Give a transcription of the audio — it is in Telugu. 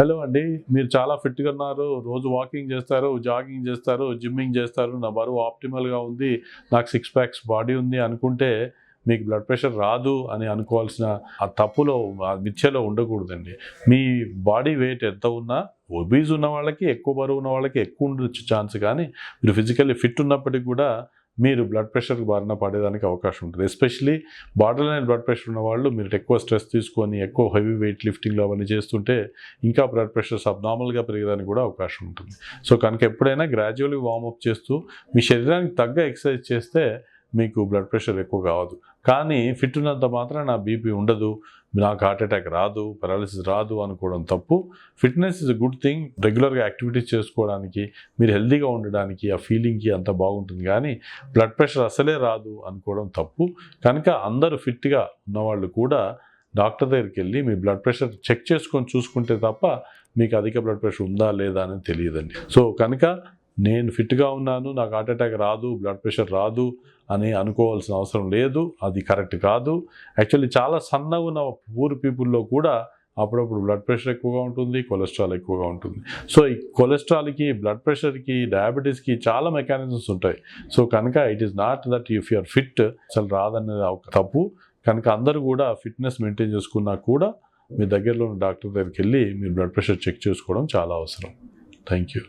హలో అండి మీరు చాలా ఫిట్గా ఉన్నారు. రోజు వాకింగ్ చేస్తారు జాగింగ్ చేస్తారు జిమ్మింగ్ చేస్తారు. నా బరువు ఆప్టిమల్గా ఉంది నాకు సిక్స్ ప్యాక్స్ బాడీ ఉంది అనుకుంటే మీకు బ్లడ్ ప్రెషర్ రాదు అని అనుకోవాల్సిన ఆ తప్పులో ఆ మిథ్యలో ఉండకూడదండి. మీ బాడీ వెయిట్ ఎంత ఉన్నా ఒబీజ్ ఉన్న వాళ్ళకి ఎక్కువ బరువు ఉన్న వాళ్ళకి ఎక్కువ ఉండొచ్చు ఛాన్స్ కానీ మీరు ఫిజికల్లీ ఫిట్ ఉన్నప్పటికీ కూడా మీరు బ్లడ్ ప్రెషర్కి బారిన పడేదానికి అవకాశం ఉంటుంది. Especially borderline blood pressure ఉన్న వాళ్ళు మీరు ఎక్కువ స్ట్రెస్ తీసుకొని ఎక్కువ హెవీ వెయిట్ లిఫ్టింగ్లో అవన్నీ చేస్తుంటే ఇంకా బ్లడ్ ప్రెషర్ సబ్నార్మల్గా పెరిగేదానికి కూడా అవకాశం ఉంటుంది. సో కనుక ఎప్పుడైనా గ్రాడ్యువల్లీ వార్మప్ చేస్తూ మీ శరీరానికి తగ్గ ఎక్సర్సైజ్ చేస్తే మీకు బ్లడ్ ప్రెషర్ ఎక్కువ కావద్దు. కానీ ఫిట్ ఉన్నంత మాత్రం నా బీపీ ఉండదు నాకు హార్ట్ అటాక్ రాదు పెరాలిసిస్ రాదు అనుకోవడం తప్పు. Fitness is a good thing రెగ్యులర్గా యాక్టివిటీస్ చేసుకోవడానికి మీరు హెల్దీగా ఉండడానికి ఆ ఫీలింగ్కి అంత బాగుంటుంది. కానీ బ్లడ్ ప్రెషర్ అసలే రాదు అనుకోవడం తప్పు. కనుక అందరూ ఫిట్గా ఉన్నవాళ్ళు కూడా డాక్టర్ దగ్గరికి వెళ్ళి మీ బ్లడ్ ప్రెషర్ చెక్ చేసుకొని చూసుకుంటే తప్ప మీకు అధిక బ్లడ్ ప్రెషర్ ఉందా లేదా అని తెలియదండి. సో కనుక నేను ఫిట్గా ఉన్నాను నాకు హార్ట్ అటాక్ రాదు బ్లడ్ ప్రెషర్ రాదు అని అనుకోవాల్సిన అవసరం లేదు అది కరెక్ట్ కాదు. యాక్చువల్లీ చాలా సన్నగా ఉన్న పూర్ పీపుల్లో కూడా అప్పుడప్పుడు బ్లడ్ ప్రెషర్ ఎక్కువగా ఉంటుంది కొలెస్ట్రాల్ ఎక్కువగా ఉంటుంది. సో ఈ కొలెస్ట్రాల్కి బ్లడ్ ప్రెషర్కి డయాబెటీస్కి చాలా మెకానిజమ్స్ ఉంటాయి. సో కనుక it is not that if you're fit అసలు రాదనేది తప్పు. కనుక అందరూ కూడా ఫిట్నెస్ మెయింటైన్ చేసుకున్నా కూడా మీ దగ్గరలో ఉన్న డాక్టర్ దగ్గరికి వెళ్ళి మీరు బ్లడ్ ప్రెషర్ చెక్ చేసుకోవడం చాలా అవసరం. Thank you